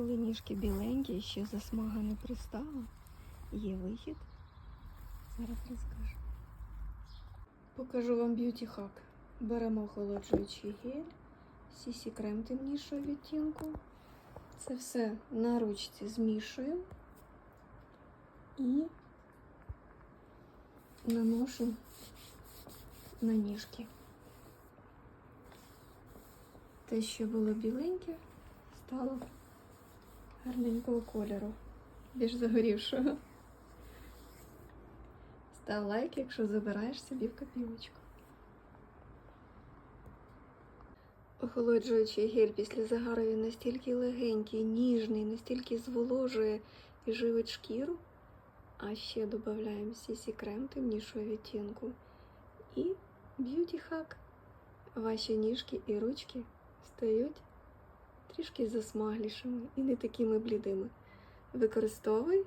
Коли ніжки біленькі, ще засмага не пристала, є вихід. Зараз розкажу. Покажу вам б'юті хак. Беремо охолоджуючий гель, сісі крем темнішого відтінку. Це все на ручці змішую і наношу на ніжки. Те, що було біленьке, стало гарненького кольору, більш загорівшого. Став лайк, якщо забираєш собі в копілочку. Охолоджуючий гель після загару він настільки легенький, ніжний, настільки зволожує і живить шкіру. А ще додаємо сісі крем темнішого відтінку і б'юті хак. Ваші ніжки і ручки стають трішки засмаглішими і не такими блідими. Використовуй